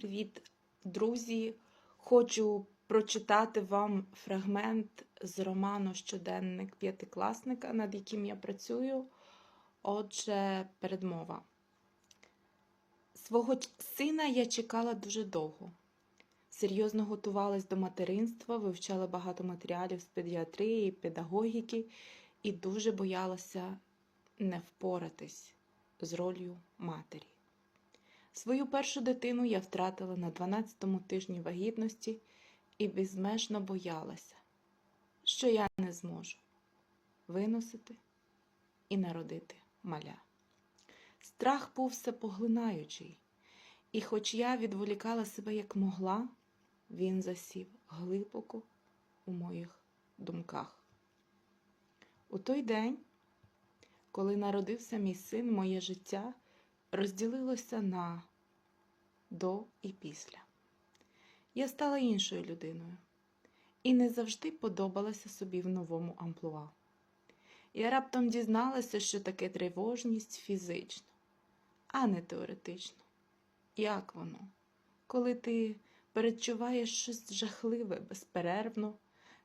Привіт, друзі! Хочу прочитати вам фрагмент з роману Щоденник п'ятикласника, над яким я працюю. Отже, передмова. Свого сина я чекала дуже довго. Серйозно готувалась до материнства, вивчала багато матеріалів з педіатрії, педагогіки і дуже боялася не впоратись з ролью матері. Свою першу дитину я втратила на 12-му тижні вагітності і безмежно боялася, що я не зможу виносити і народити маля. Страх був всепоглинаючий, і хоч я відволікала себе як могла, він засів глибоко у моїх думках. У той день, коли народився мій син, моє життя розділилося на до і після. Я стала іншою людиною і не завжди подобалася собі в новому амплуа. Я раптом дізналася, що таке тривожність фізично, а не теоретично. Як воно, коли ти передчуваєш щось жахливе, безперервно,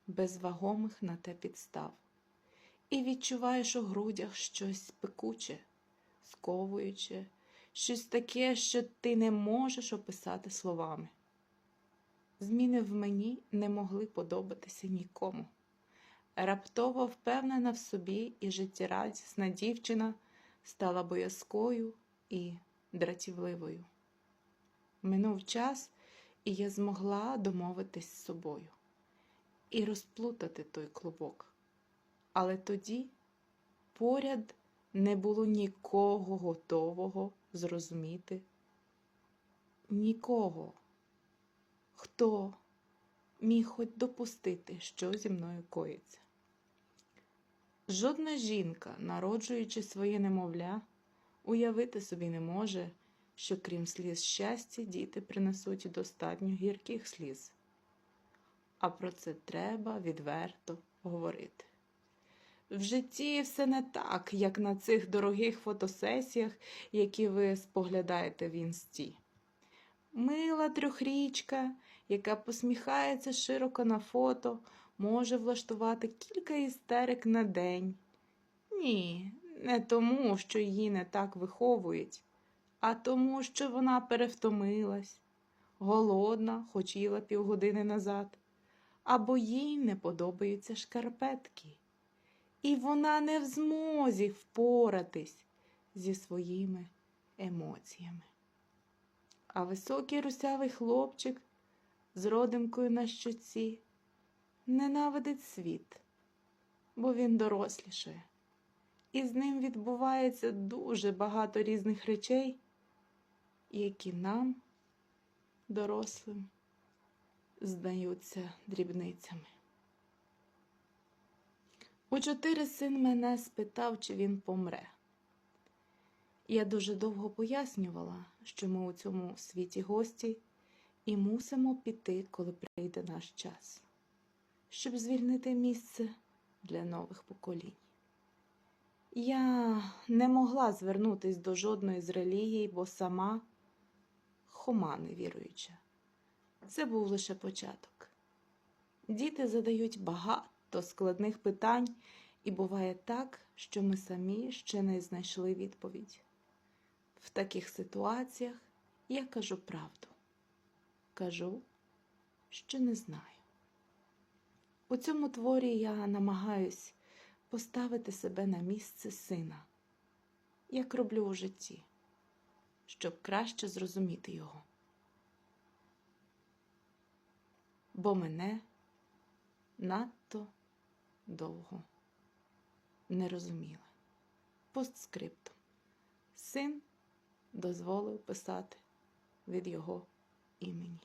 без вагомих на те підстав, і відчуваєш у грудях щось пекуче, сковуюче, щось таке, що ти не можеш описати словами. Зміни в мені не могли подобатися нікому. Раптово впевнена в собі і життєрадісна дівчина стала боязкою і дратівливою. Минув час, і я змогла домовитись з собою і розплутати той клубок. Але тоді поряд не було нікого готового зрозуміти, нікого, хто міг хоч допустити, що зі мною коїться. Жодна жінка, народжуючи своє немовля, уявити собі не може, що крім сліз щастя, діти принесуть достатньо гірких сліз. А про це треба відверто говорити. В житті все не так, як на цих дорогих фотосесіях, які ви споглядаєте в інсті. Мила трьохрічка, яка посміхається широко на фото, може влаштувати кілька істерик на день. Ні, не тому, що її не так виховують, а тому, що вона перевтомилась, голодна, хоч їла півгодини назад, або їй не подобаються шкарпетки і вона не в змозі впоратись зі своїми емоціями. А високий русявий хлопчик з родимкою на щоці ненавидить світ, бо він дорослішає, і з ним відбувається дуже багато різних речей, які нам, дорослим, здаються дрібницями. У чотири син мене спитав, чи він помре. Я дуже довго пояснювала, що ми у цьому світі гості і мусимо піти, коли прийде наш час, щоб звільнити місце для нових поколінь. Я не могла звернутися до жодної з релігій, бо сама хома невіруюча. Це був лише початок. Діти задають багато багато складних питань, і буває так, що ми самі ще не знайшли відповідь. В таких ситуаціях я кажу правду. Кажу, що не знаю. У цьому творі я намагаюсь поставити себе на місце сина, як роблю у житті, щоб краще зрозуміти його. Бо мене надто довго не розуміла. Постскриптум. Син дозволив писати від його імені.